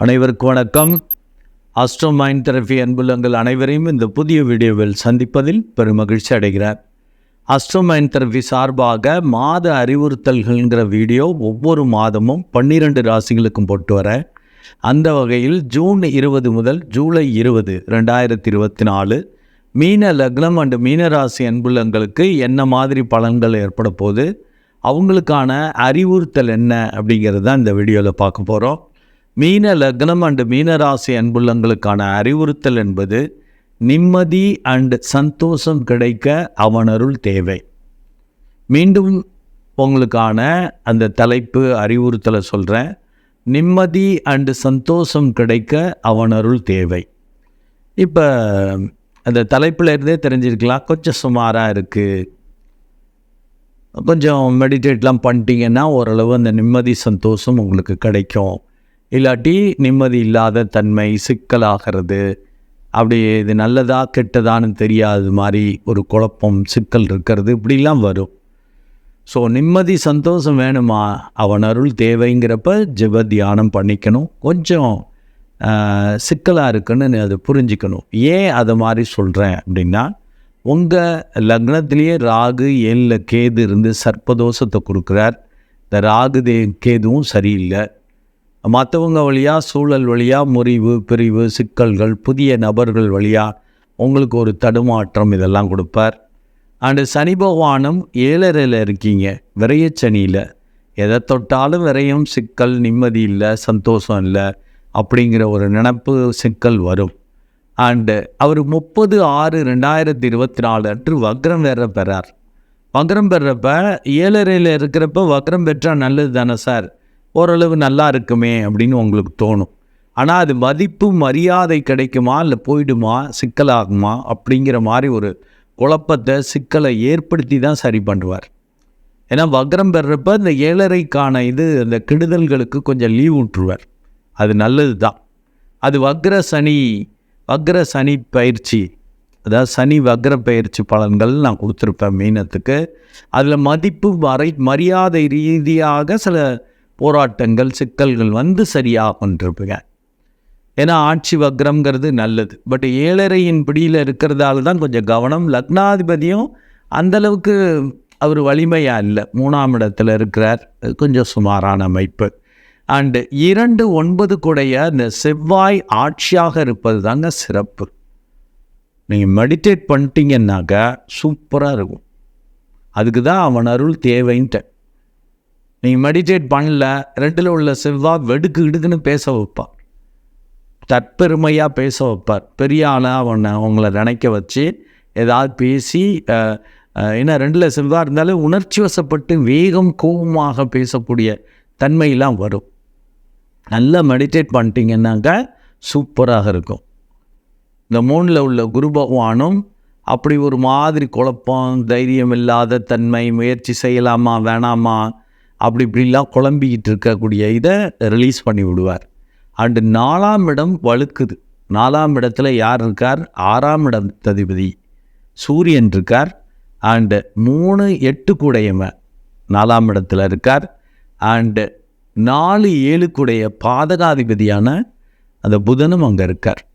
அனைவருக்கும் வணக்கம். Astro mind therapy அன்புள்ளங்கள் அனைவரையும் இந்த புதிய வீடியோவில் சந்திப்பதில் பெருமகிழ்ச்சி அடைகிறார் அஸ்ட்ரோ மைண்ட் தெரபி சார்பாக மாத அறிவுறுத்தல்கள்ங்கிற வீடியோ ஒவ்வொரு மாதமும் பன்னிரெண்டு ராசிகளுக்கும் போட்டு வர அந்த வகையில் ஜூன் இருபது முதல் ஜூலை இருபது ரெண்டாயிரத்தி இருபத்தி நாலு மீன லக்னம் அண்டு மீனராசி அன்புள்ளங்களுக்கு என்ன மாதிரி பலன்கள் ஏற்பட போகுது? அவங்களுக்கான அறிவுறுத்தல் என்ன அப்படிங்கிறது தான் இந்த வீடியோவில் பார்க்க போகிறோம் மீன லக்னம் அண்டு மீனராசி அன்புள்ளங்களுக்கான அறிவுறுத்தல் என்பது நிம்மதி அண்டு சந்தோஷம் கிடைக்க அவனருள் தேவை. மீண்டும் உங்களுக்கான அந்த தலைப்பு அறிவுறுத்தலை சொல்கிறேன் நிம்மதி அண்டு சந்தோஷம் கிடைக்க அவனருள் தேவை. இப்போ அந்த தலைப்பில் இருந்தே தெரிஞ்சிருக்கலாம். கொஞ்சம் சுமாராக இருக்குது கொஞ்சம் மெடிடேட்லாம் பண்ணிட்டீங்கன்னா ஓரளவு அந்த நிம்மதி சந்தோஷம் உங்களுக்கு கிடைக்கும். இல்லாட்டி நிம்மதி இல்லாத தன்மை சிக்கலாகிறது. அப்படி இது நல்லதா கெட்டதான்னு தெரியாத மாதிரி ஒரு குழப்பம் சிக்கல் இருக்கிறது இப்படிலாம் வரும். ஸோ நிம்மதி சந்தோஷம் வேணுமா? அவன் அருள் தேவைங்கிறப்ப ஜிப தியானம் பண்ணிக்கணும். கொஞ்சம் சிக்கலாக இருக்குன்னு நீ அதை புரிஞ்சுக்கணும். ஏன் அதை மாதிரி சொல்கிறேன் அப்படின்னா உங்கள் லக்னத்திலேயே ராகு ஏழில் கேது இருந்து சர்ப்பதோஷத்தை கொடுக்குறார். இந்த ராகு தே கேதுவும் சரியில்லை. மற்றவங்க வழியாக சூழல் வழியாக முறிவு பிரிவு சிக்கல்கள் புதிய நபர்கள் வழியாக உங்களுக்கு ஒரு தடுமாற்றம் இதெல்லாம் கொடுப்பார். அண்டு சனி பகவானும் ஏழரையில் இருக்கீங்க. விரையச்சனியில் எதை தொட்டாலும் விரையும் சிக்கல் நிம்மதி இல்லை சந்தோஷம் இல்லை அப்படிங்கிற ஒரு நினப்பு சிக்கல் வரும். அண்டு அவர் முப்பது ஆறு ரெண்டாயிரத்தி இருபத்தி நாலு அன்று வக்ரம் வேற பெறார். வக்ரம் பெறப்ப ஏழரையில் இருக்கிறப்ப வக்ரம் பெற்றால் நல்லது தானே சார்? ஓரளவு நல்லா இருக்குமே அப்படின்னு உங்களுக்கு தோணும். ஆனால் அது மதிப்பு மரியாதை கிடைக்குமா? இல்லை போயிடுமா? சிக்கலாகுமா? அப்படிங்கிற மாதிரி ஒரு குழப்பத்தை சிக்கலை ஏற்படுத்தி தான் சரி பண்ணுவார். ஏன்னா வக்ரம் பெறப்ப இந்த ஏழரைக்கான இது அந்த கெடுதல்களுக்கு கொஞ்சம் லீவ் விட்டுருவார் அது நல்லது தான். அது வக்ர சனி வக்ர சனி பயிற்சி. அதாவது சனி வக்ர பயிற்சி பலன்கள் நான் கொடுத்துருப்பேன் மீனத்துக்கு. அதில் மதிப்பு மறை மரியாதை ரீதியாக சில போராட்டங்கள் சிக்கல்கள் வந்து சரியாகுன்றிருப்பீங்க ஏன்னா ஆட்சி வக்ரம்ங்கிறது நல்லது. பட் ஏழரையின் பிடியில் இருக்கிறதால தான் கொஞ்சம் கவனம். லக்னாதிபதியும் அந்தளவுக்கு அவர் வலிமையாக இல்லை. மூணாம் இடத்துல இருக்கிறார். கொஞ்சம் சுமாரான அமைப்பு. அண்டு இரண்டு ஒன்பது கூடைய இந்த செவ்வாய் ஆட்சியாக இருப்பது தாங்க சிறப்பு. நீங்கள் மெடிடேட் பண்ணிட்டீங்கன்னாக்க சூப்பராக இருக்கும். அதுக்கு தான் அவன் அருள் தேவைன்ட்டு. நீங்கள் மெடிடேட் பண்ணல ரெண்டில் உள்ள செவ்வாய் வெடுக்கு இடுக்குன்னு பேச வைப்பார் தற்பெருமையாக பேச வைப்பார். பெரிய ஆளாக அவனை அவங்கள நினைக்க வச்சு ஏதாவது பேசி ஏன்னா ரெண்டில் செவ்வாய் இருந்தாலும் உணர்ச்சி வசப்பட்டு வேகம் கோபமாக பேசக்கூடிய தன்மையெல்லாம் வரும். நல்லா மெடிடேட் பண்ணிட்டீங்கன்னாக்கா சூப்பராக இருக்கும். இந்த மூணில் உள்ள குரு பகவானும் அப்படி ஒரு மாதிரி குழப்பம் தைரியம் இல்லாத தன்மை முயற்சி செய்யலாமா வேணாமா அப்படி இப்படிலாம் குழம்பிக்கிட்டு இருக்கக்கூடிய இதை ரிலீஸ் பண்ணி விடுவார். அண்டு நாலாம் இடம் வழுக்குது. நாலாம் இடத்துல யார் இருக்கார்? ஆறாம் இடம் ததிபதி சூரியன் இருக்கார். அண்டு மூணு எட்டு கூடையவன் நாலாம் இடத்துல இருக்கார். அண்டு நாலு ஏழு கூடைய பாதகாதிபதியான அந்த புதனும் அங்கே இருக்கார்.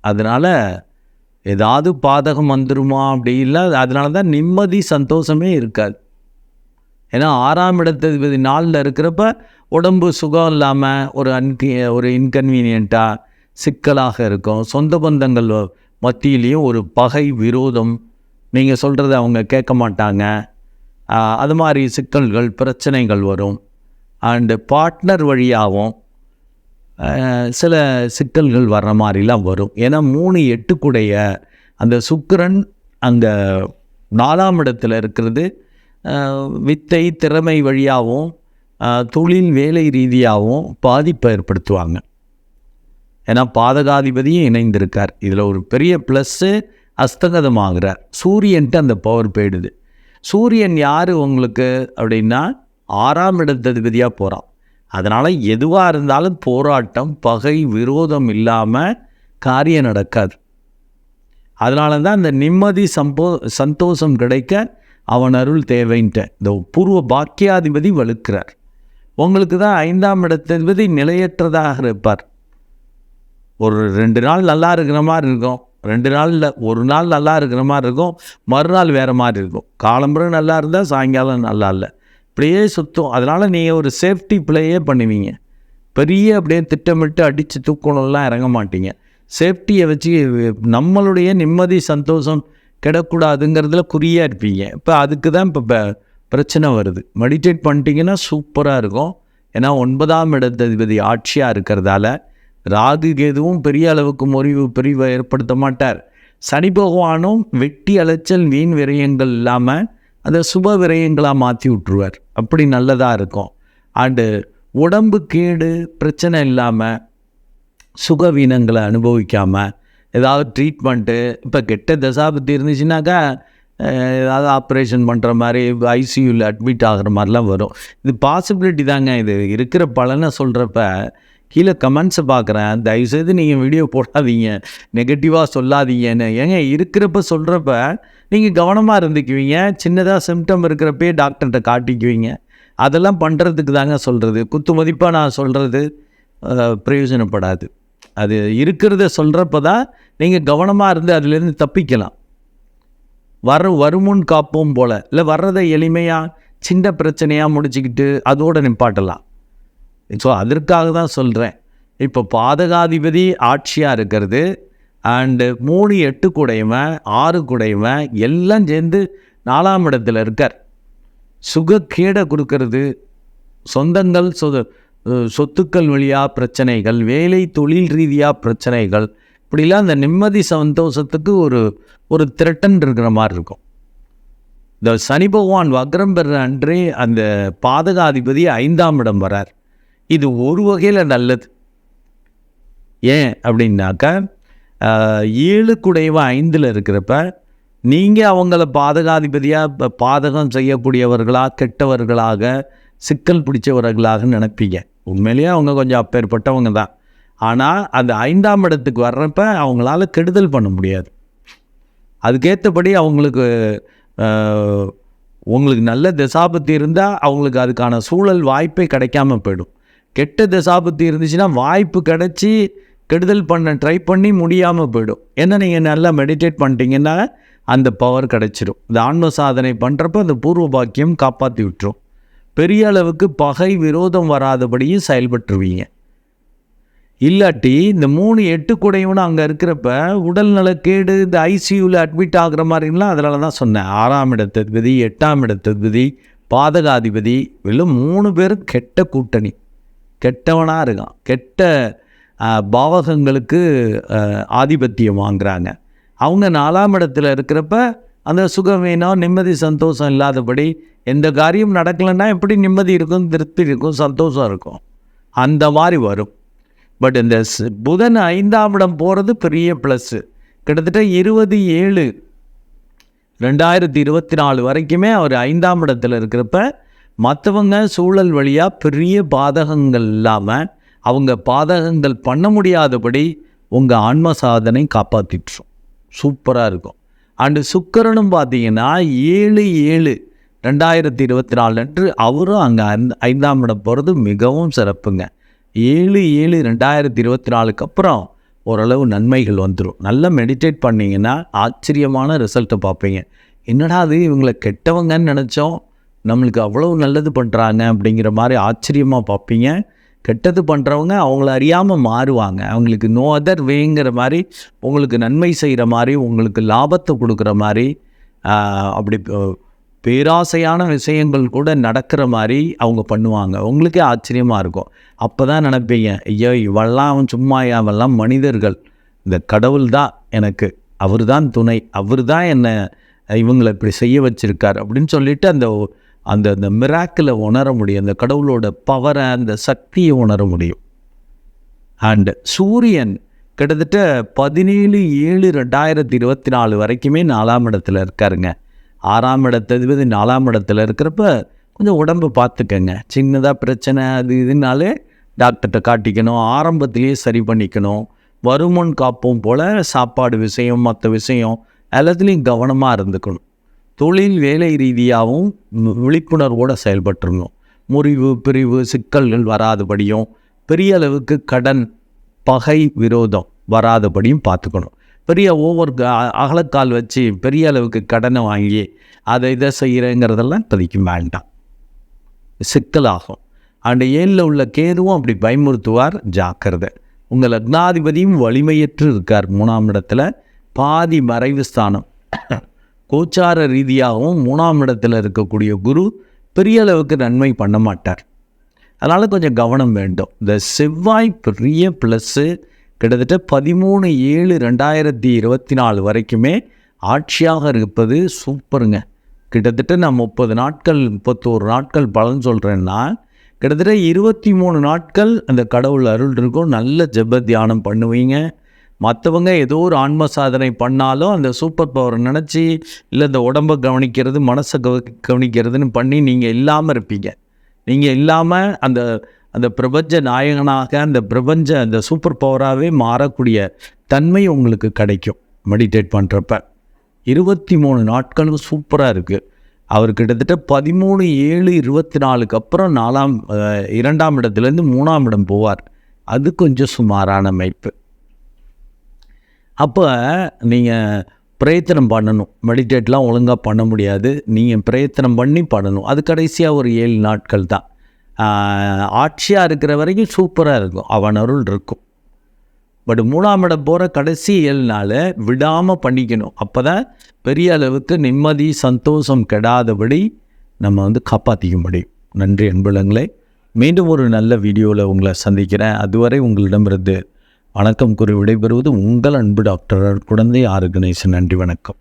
அதனால் ஏதாவது பாதகம் வந்துருமா அப்படி இல்லை அதனால தான் நிம்மதி சந்தோஷமே இருக்காது. ஏன்னா ஆறாம் இடத்ததிபதி நாளில் இருக்கிறப்ப உடம்பு சுகம் இல்லாமல் ஒரு அன்கி ஒரு இன்கன்வீனியண்ட்டாக சிக்கலாக இருக்கும். சொந்த பந்தங்கள் மத்தியிலையும் ஒரு பகை விரோதம். நீங்கள் சொல்கிறத அவங்க கேட்க மாட்டாங்க. அது மாதிரி சிக்கல்கள் பிரச்சனைகள் வரும். அண்டு பார்ட்னர் வழியாகவும் சில சிக்கல்கள் வர்ற மாதிரிலாம் வரும். ஏன்னா மூணு எட்டுக்குடைய அந்த சுக்கரன் அங்கே நாலாம் இடத்துல இருக்கிறது. வித்தை திறமை வழியாகவும் தொழில் வேலை ரீதியாகவும் பாதிப்பை ஏற்படுத்துவாங்க. ஏன்னா பாதகாதிபதியும் இணைந்திருக்கார். இதில் ஒரு பெரிய ப்ளஸ்ஸு அஸ்தகதமாகிறார். சூரியன்ட்டு அந்த பவர் போயிடுது. சூரியன் யார் உங்களுக்கு அப்படின்னா ஆறாம் இடத்ததிபதியாக போகிறான் அதனால் எதுவாக இருந்தாலும் போராட்டம் பகை விரோதம் இல்லாமல் காரியம் நடக்காது. அதனால தான் அந்த நிம்மதி சம்போ சந்தோஷம் கிடைக்க அவன் அருள் தேவைன்ட்டு இந்த பூர்வ பாக்கியாதிபதி வலுக்கிறார் உங்களுக்கு தான் ஐந்தாம் இடத்ததிபதி நிலையற்றதாக இருப்பார். ஒரு ரெண்டு நாள் நல்லா இருக்கிற மாதிரி இருக்கும். ரெண்டு நாளில் ஒரு நாள் நல்லா இருக்கிற மாதிரி இருக்கும். மறுநாள் வேறு மாதிரி இருக்கும். காலம்புற நல்லா இருந்தால் சாயங்காலம் நல்லா இல்லை. இப்படியே சுற்றும் அதனால் நீங்கள் ஒரு சேஃப்டி பிளேயே பண்ணுவீங்க. பெரிய அப்படியே திட்டமிட்டு அடித்து தூக்கணும்லாம் இறங்க மாட்டீங்க. சேஃப்டியை வச்சு நம்மளுடைய நிம்மதி சந்தோஷம் கிடக்கூடாதுங்கிறதுல குறியாக இருப்பீங்க. இப்போ அதுக்கு தான் இப்போ பிரச்சனை வருது. மெடிடேட் பண்ணிட்டீங்கன்னா சூப்பராக இருக்கும். ஏன்னா ஒன்பதாம் இடத்ததிபதி ஆட்சியாக இருக்கிறதால ராகு கேதுவும் பெரிய அளவுக்கு முறிவு பிரிவை ஏற்படுத்த மாட்டார். சனி பகவானும் வெட்டி அலைச்சல் வீண் விரயங்கள் இல்லாமல் அதை சுப விரயங்களாக மாற்றி விட்ருவார் அப்படி நல்லதாக இருக்கும். அண்டு உடம்பு கேடு பிரச்சனை இல்லாமல் சுகவீனங்களை அனுபவிக்காமல் ஏதாவது ட்ரீட்மெண்ட்டு இப்போ கெட்ட தசாபத்தி இருந்துச்சுனாக்கா ஏதாவது ஆப்ரேஷன் பண்ணுற மாதிரி ஐசியூவில் அட்மிட் ஆகிற மாதிரிலாம் வரும். இது பாசிபிலிட்டி தாங்க இது. இருக்கிற பலனை சொல்கிறப்ப கீழே கமெண்ட்ஸை பார்க்குறேன். தயவுசெய்து நீங்கள் வீடியோ போடாதீங்க. நெகட்டிவாக சொல்லாதீங்கன்னு. ஏங்க இருக்கிறப்ப சொல்கிறப்ப நீங்கள் கவனமாக இருந்துக்குவீங்க. சின்னதாக சிம்டம் இருக்கிறப்பே டாக்டர்கிட்ட காட்டிக்குவீங்க. அதெல்லாம் பண்ணுறதுக்கு தாங்க சொல்கிறது குத்து மதிப்பாக நான் சொல்கிறது பிரயோஜனப்படாது. அது இருக்கிறத சொல்கிறப்ப தான் நீங்கள் கவனமாக இருந்து அதுலேருந்து தப்பிக்கலாம். வர வருமுன் காப்போம் போல். இல்லை வர்றதை எளிமையாக சின்ன பிரச்சனையாக முடிச்சுக்கிட்டு அதோட நிப்பாட்டலாம். ஸோ அதற்காக தான் சொல்கிறேன் இப்போ பாதகாதிபதி ஆட்சியாக இருக்கிறது அண்டு மூணு எட்டு குடையவன் ஆறு குடையவன் எல்லாம் சேர்ந்து நாலாம் இடத்துல இருக்கார். சுகக்கேடை கொடுக்கறது சொந்தங்கள் சொ சொத்துக்கள் வழியாக பிரச்சனைகள் வேலை தொழில் ரீதியாக பிரச்சனைகள் இப்படிலாம் அந்த நிம்மதி சந்தோஷத்துக்கு ஒரு ஒரு திரட்டன் இருக்கிற மாதிரி இருக்கும். இந்த சனி பகவான் வக்ரம் பெற அன்றே அந்த பாதகாதிபதி ஐந்தாம் இடம் வரார். இது ஒரு வகையில் நல்லது. ஏன் அப்படின்னாக்கா ஏழு குடைவ ஐந்தில் இருக்கிறப்ப நீங்கள் அவங்கள பாதகாதிபதியாக பாதகம் செய்யக்கூடியவர்களாக கெட்டவர்களாக சிக்கல் பிடிச்சவர்களாக நினைப்பீங்க. உண்மையிலேயே அவங்க கொஞ்சம் அப்பேற்பட்டவங்க தான். ஆனால் அந்த ஐந்தாம் இடத்துக்கு வர்றப்ப அவங்களால கெடுதல் பண்ண முடியாது. அதுக்கேற்றபடி அவங்களுக்கு உங்களுக்கு நல்ல தசாபத்தி இருந்தால் அவங்களுக்கு அதுக்கான சூழல் வாய்ப்பே கிடைக்காம போயிடும். கெட்ட தசாபத்தி இருந்துச்சுன்னா வாய்ப்பு கிடைச்சி கெடுதல் பண்ண ட்ரை பண்ணி முடியாமல் போயிடும். ஏன்னா நீங்கள் நல்லா மெடிடேட் பண்ணிட்டீங்கன்னா அந்த பவர் கிடச்சிரும். இந்த ஆன்ம சாதனை பண்ணுறப்ப அந்த பூர்வ பாக்கியம் காப்பாற்றி விட்டுரும். பெரிய அளவுக்கு பகை விரோதம் வராதபடியும் செயல்பட்டுருவீங்க. இல்லாட்டி இந்த மூணு எட்டு குடையவனும் அங்கே இருக்கிறப்ப உடல்நலக்கேடு இந்த ஐசியூவில் அட்மிட் ஆகுற மாதிரிலாம் அதனால தான் சொன்னேன். ஆறாம் இடத்ததிபதி எட்டாம் இடத்ததிபதி பாதகாதிபதி இவெல்லாம் மூணு பேரும் கெட்ட கூட்டணி. கெட்டவனாக இருக்கான். கெட்ட பாவகங்களுக்கு ஆதிபத்தியம் வாங்குறாங்க. அவங்க நாலாம் இடத்துல இருக்கிறப்ப அந்த சுகம் வேணும் நிம்மதி சந்தோஷம் இல்லாதபடி எந்த காரியம் நடக்கலைன்னா எப்படி நிம்மதி இருக்கும் திருப்தி இருக்கும் சந்தோஷம் இருக்கும். அந்த மாதிரி வரும். பட் இந்த புதன் ஐந்தாம் இடம் போகிறது பெரிய ப்ளஸ்ஸு கிட்டத்தட்ட இருபது ஏழு ரெண்டாயிரத்தி இருபத்தி நாலு வரைக்குமே அவர் ஐந்தாம் இடத்துல இருக்கிறப்ப மற்றவங்க சூழல் வழியாக பெரிய பாதகங்கள் இல்லாமல் அவங்க பாதகங்கள் பண்ண முடியாதபடி உங்கள் ஆன்ம சாதனை காப்பாற்றிட்டுரும் சூப்பராக இருக்கும். அண்டு சுக்கரனும் பார்த்தீங்கன்னா ஏழு ஏழு ரெண்டாயிரத்தி இருபத்தி நாலு அன்று அவரும் அங்கே ஐந்தாம் இடம் போகிறது மிகவும் சிறப்புங்க. ஏழு ஏழு ரெண்டாயிரத்தி இருபத்தி நாலுக்கு அப்புறம் ஓரளவு நன்மைகள் வந்துடும் நல்லா மெடிடேட் பண்ணீங்கன்னா ஆச்சரியமான ரிசல்ட்டை பார்ப்பீங்க. என்னடா அது இவங்களை கெட்டவங்கன்னு நினச்சோம். நம்மளுக்கு அவ்வளோ நல்லது பண்ணுறாங்க அப்படிங்கிற மாதிரி ஆச்சரியமாக பார்ப்பீங்க. கெட்டது பண்ணுறவங்க அவங்கள அறியாமல் மாறுவாங்க. அவங்களுக்கு நோ அதர் வேங்கிற மாதிரி உங்களுக்கு நன்மை செய்கிற மாதிரி உங்களுக்கு லாபத்தை கொடுக்குற மாதிரி அப்படி பேராசையான விஷயங்கள் கூட நடக்கிற மாதிரி அவங்க பண்ணுவாங்க. உங்களுக்கே ஆச்சரியமாக இருக்கும். அப்போ தான் நினைப்பீங்க ஐயோ இவெல்லாம் அவன் சும்மா அவெல்லாம் மனிதர்கள். இந்த கடவுள் தான் எனக்கு. அவர் தான் துணை. அவர் தான் என்னை இவங்களை இப்படி செய்ய வச்சுருக்கார். அப்படின்னு சொல்லிட்டு அந்த அந்த அந்த மிராக்கில் உணர முடியும். அந்த கடவுளோட பவரை அந்த சக்தியை உணர முடியும். அண்ட் சூரியன் கிட்டத்தட்ட பதினேழு ஏழு ரெண்டாயிரத்தி இருபத்தி நாலு வரைக்குமே நாலாம் இடத்துல இருக்காருங்க. ஆறாம் இடத்ததிபதி நாலாம் இடத்துல இருக்கிறப்ப கொஞ்சம் உடம்பு பார்த்துக்கங்க. சின்னதாக பிரச்சனை அது இதுனாலே டாக்டர்கிட்ட காட்டிக்கணும். ஆரம்பத்திலேயே சரி பண்ணிக்கணும். வருமுன் காப்போம் போல் சாப்பாடு விஷயம் மற்ற விஷயம் எல்லாத்துலேயும் கவனமாக இருந்துக்கணும். தொழில் வேலை ரீதியாகவும் விழிப்புணர்வோடு செயல்பட்டுருணும் முறிவு பிரிவு சிக்கல்கள் வராதபடியும் பெரிய அளவுக்கு கடன் பகை விரோதம் வராதபடியும் பார்த்துக்கணும். பெரிய ஓவர் அகலக்கால் வச்சு பெரிய அளவுக்கு கடனை வாங்கி அதை இதை செய்கிறேங்கிறதெல்லாம் இப்போதைக்கு வேண்டாம். சிக்கலாகும். அந்த ஏழில் உள்ள கேதுவும் அப்படி பயமுறுத்துவார். ஜாக்கிரதை. உங்கள் லக்னாதிபதியும் வலிமையற்று இருக்கார். மூணாம் இடத்துல பாதி மறைவு ஸ்தானம். கோச்சார ரீதியாகவும் மூணாம் இடத்துல இருக்கக்கூடிய குரு பெரிய அளவுக்கு நன்மை பண்ண மாட்டார். அதனால் கொஞ்சம் கவனம் வேண்டும். இந்த செவ்வாய் பெரிய ப்ளஸ்ஸு கிட்டத்தட்ட பதிமூணு ஏழு ரெண்டாயிரத்தி இருபத்தி நாலு வரைக்குமே ஆட்சியாக இருப்பது சூப்பருங்க. கிட்டத்தட்ட நான் முப்பது நாட்கள் முப்பத்தோரு நாட்கள் பலன் சொல்கிறேன்னா கிட்டத்தட்ட இருபத்தி மூணு நாட்கள் அந்த கடவுள் அருள் இருக்கும். நல்ல ஜெப தியானம் பண்ணுவீங்க. மற்றவங்க ஏதோ ஒரு ஆன்ம சாதனை பண்ணாலும் அந்த சூப்பர் பவர் நினச்சி இல்லை இந்த உடம்பை கவனிக்கிறது மனசை கவ கவனிக்கிறதுன்னு பண்ணி நீங்கள் இல்லாமல் இருப்பீங்க. நீங்கள் இல்லாமல் அந்த அந்த பிரபஞ்ச நாயகனாக அந்த பிரபஞ்ச அந்த சூப்பர் பவராகவே மாறக்கூடிய தன்மை உங்களுக்கு கிடைக்கும். மெடிடேட் பண்ணுறப்ப இருபத்தி மூணு நாட்களும் சூப்பராக இருக்குது அவர் கிட்டத்தட்ட பதிமூணு ஏழு இருபத்தி நாலுக்கு அப்புறம் நாலாம் இரண்டாம் இடத்துலேருந்து மூணாம் இடம் போவார். அது கொஞ்சம் சுமாரான அமைப்பு. அப்போ நீங்கள் பிரயத்தனம் பண்ணணும். மெடிடேட்லாம் ஒழுங்காக பண்ண முடியாது. நீங்கள் பிரயத்தனம் பண்ணி பண்ணணும். அது கடைசியாக ஒரு ஏழு நாட்கள் தான். ஆட்சியாக இருக்கிற வரைக்கும் சூப்பராக இருக்கும். அவன் அருள் இருக்கும். பட் மூணாம் இடம் போகிற கடைசி ஏழு நாள் விடாமல் பண்ணிக்கணும். அப்போ தான் பெரிய அளவுக்கு நிம்மதி சந்தோஷம் கெடாதபடி நம்ம வந்து காப்பாற்றிக்க முடியும் நன்றி அன்புலங்களே. மீண்டும் ஒரு நல்ல வீடியோவில் உங்களை சந்திக்கிறேன். அதுவரை உங்களிடமிருந்து வணக்கம் கூறி விடைபெறுவது உங்கள் அன்பு டாக்டர் குழந்தை ஆர்கனைசன் நன்றி வணக்கம்.